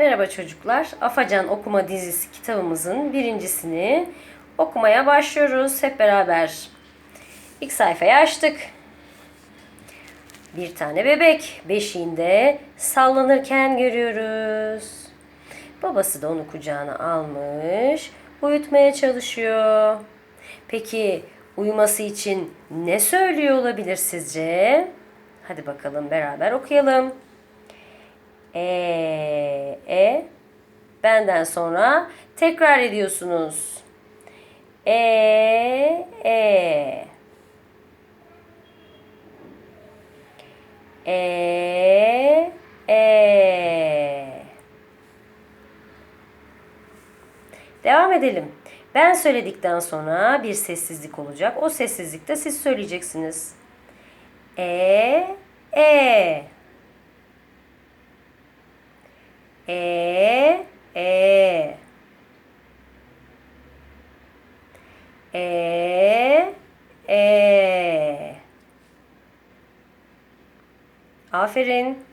Merhaba çocuklar. Afacan Okuma dizisi kitabımızın birincisini okumaya başlıyoruz hep beraber. İlk sayfayı açtık. Bir tane bebek beşiğinde sallanırken görüyoruz. Babası da onu kucağına almış, uyutmaya çalışıyor. Peki uyuması için ne söylüyor olabilir sizce? Hadi bakalım beraber okuyalım. E, e. Benden sonra tekrar ediyorsunuz. E, e. E, e. Devam edelim. Ben söyledikten sonra bir sessizlik olacak. O sessizlikte siz söyleyeceksiniz. E, e. E, e. E, e. Aferin.